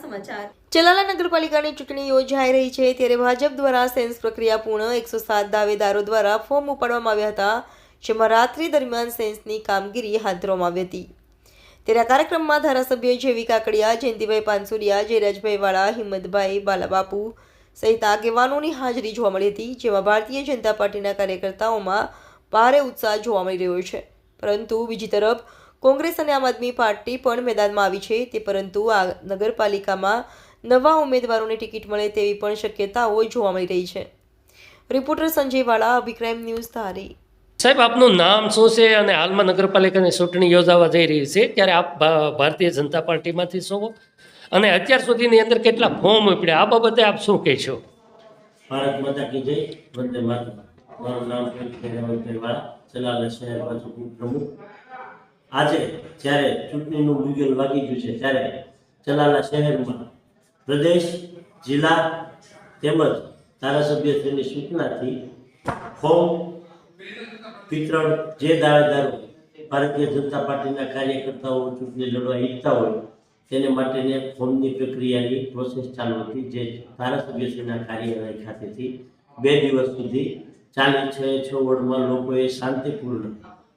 સમાચાર. ચલાલા નગરપાલિકાની ચૂંટણી યોજાઈ રહી છે ત્યારે ભાજપ દ્વારા સેન્સ પ્રક્રિયા પૂર્ણ. એકસો દાવેદારો દ્વારા ફોર્મ ઉપાડવામાં આવ્યા હતા, જેમાં રાત્રિ દરમિયાન સેન્સની કામગીરી હાથ ધરવામાં આવી હતી. ત્યારે આ કાર્યક્રમમાં ધારાસભ્ય જેવી કાકડિયા, જયંતિભાઈ પાનસુરિયા, જયરાજભાઈ વાળા, હિંમતભાઈ બાલાબાપુ સહિત આગેવાનોની હાજરી જોવા મળી હતી, જેમાં ભારતીય જનતા પાર્ટીના કાર્યકર્તાઓમાં ભારે ઉત્સાહ જોવા મળી રહ્યો છે. પરંતુ બીજી તરફ કોંગ્રેસ અને આમ આદમી પાર્ટી પણ મેદાનમાં આવી છે તે પરંતુ આ નગરપાલિકામાં નવા ઉમેદવારોને ટિકિટ મળે તેવી પણ શક્યતાઓ જોવા મળી રહી છે. રિપોર્ટર સંજય વાળા અભિક્રાઇમ ન્યૂઝ ધારી. સાહેબ આપનું નામ શું છે અને હાલમાં નગરપાલિકાની ચૂંટણી યોજાવા જઈ રહી છે? ત્યારે આપ ભારતીય જનતા પાર્ટીમાંથી છો અને અત્યાર સુધીની અંદર કેટલા ફોર્મ ઉપડ્યા? આ બાબતે આપ શું કહેશો? ભારત માતા કી જય વંદે માતરમ. મારું નામ ચલાલા શહેર પ્રમુખ. આજે જ્યારે ચૂંટણીનું મુગેલ વાગી ગયું છે ત્યારે ચલાલા શહેરમાં પ્રદેશ, જિલ્લા તેમજ ધારાસભ્યશ્રીની સૂચનાથી ફોર્મ વિતરણ જે દાવેદારો ભારતીય જનતા પાર્ટીના કાર્યકર્તાઓ ચૂંટણી લડવા ઈચ્છતા હોય તેને માટેની ફોર્મની પ્રક્રિયાની પ્રોસેસ ચાલુ હતી જે ધારાસભ્યશ્રીના કાર્યાલય ખાતેથી બે દિવસ સુધી ચાલી છ. છ વોર્ડમાં લોકોએ શાંતિપૂર્ણ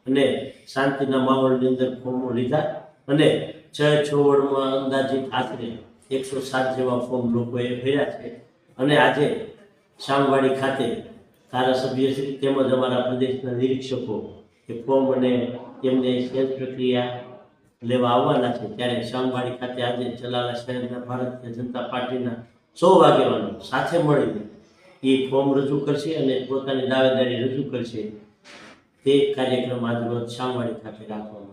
અને શાંતિના માહોલની અંદર ફોર્મો લીધા અને છ છ વોર્ડમાં અંદાજિત આશરે એકસો સાત જેવા ફોર્મ લોકોએ ભર્યા છે. અને આજે શામવાડી ખાતે ધારાસભ્યશ્રી તેમજ અમારા પ્રદેશના નિરીક્ષકો એ ફોર્મ અને એમને સેલ્ફ પ્રક્રિયા લેવા આવવાના છે. ત્યારે શામવાડી ખાતે આજે ચલાલા શહેરના ભારતીય જનતા પાર્ટીના સૌ આગેવાનો સાથે મળીને એ ફોર્મ રજૂ કરશે અને પોતાની દાવેદારી રજૂ કરશે. તે કાર્યક્રમ આજરોજ શામવાડી ખાતે રાખવામાં